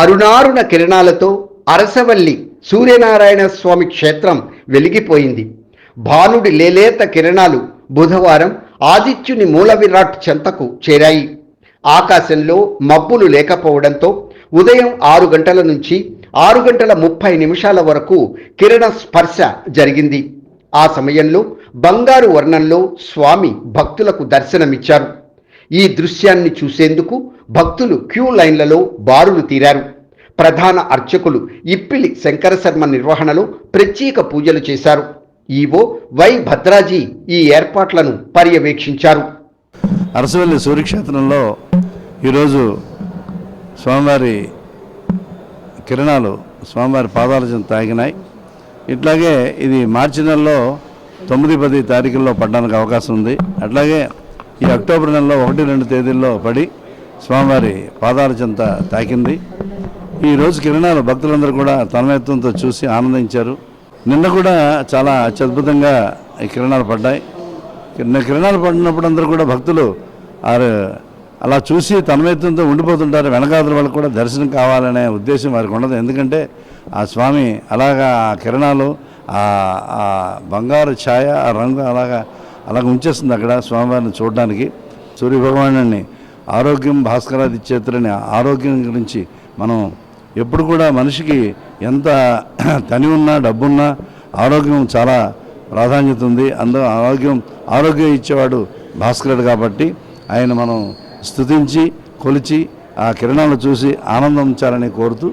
అరుణారుణ కిరణాలతో అరసవల్లి సూర్యనారాయణ స్వామి క్షేత్రం వెలిగిపోయింది. భానుడి లేలేత కిరణాలు బుధవారం ఆదిత్యుని మూల విరాట్ చెంతకు చేరాయి. ఆకాశంలో మబ్బులు లేకపోవడంతో ఉదయం ఆరు గంటల నుంచి ఆరు గంటల ముప్పై నిమిషాల వరకు కిరణ స్పర్శ జరిగింది. ఆ సమయంలో బంగారు వర్ణంలో స్వామి భక్తులకు దర్శనమిచ్చారు. ఈ దృశ్యాన్ని చూసేందుకు భక్తులు క్యూ లైన్లలో బారులు తీరారు. ప్రధాన అర్చకులు ఇప్పిలి శంకర శర్మ నిర్వహణలో ప్రత్యేక పూజలు చేశారు. ఈవో వై భద్రాజీ ఈ ఏర్పాట్లను పర్యవేక్షించారు. అరసవల్లి సూర్యక్షేత్రంలో ఈరోజు స్వామివారి కిరణాలు స్వామివారి పాదాల తాగినాయి. ఇట్లాగే ఇది మార్చి నెలలో తొమ్మిది పది తారీఖుల్లో పడడానికి అవకాశం ఉంది. అట్లాగే ఈ అక్టోబర్ నెలలో ఒకటి రెండు తేదీల్లో పడి స్వామివారి పాదాల చెంత తాకింది. ఈ రోజు కిరణాలు భక్తులందరూ కూడా తన్మయత్వంతో చూసి ఆనందించారు. నిన్న కూడా చాలా అత్యద్భుతంగా ఈ కిరణాలు పడ్డాయి. కిరణాలు పడినప్పుడు అందరూ కూడా భక్తులు అలా చూసి తన్మయత్వంతో ఉండిపోతుంటారు. వెనకాదుల వాళ్ళు కూడా దర్శనం కావాలనే ఉద్దేశం వారికి ఉండదు. ఎందుకంటే ఆ స్వామి అలాగా ఆ కిరణాలు ఆ బంగారు ఛాయ ఆ రంగు అలాగా అలాగ ఉంచేస్తుంది అక్కడ స్వామివారిని చూడడానికి. సూర్య భగవానుని ఆరోగ్యం భాస్కరాది చేతులని ఆరోగ్యం గురించి మనం ఎప్పుడు కూడా మనిషికి ఎంత తని ఉన్నా డబ్బున్నా ఆరోగ్యం చాలా ప్రాధాన్యత ఉంది. అందులో ఆరోగ్యం ఆరోగ్యం ఇచ్చేవాడు భాస్కరుడు కాబట్టి ఆయన మనం స్తుతించి కొలిచి ఆ కిరణాలను చూసి ఆనందించాలని కోరుతూ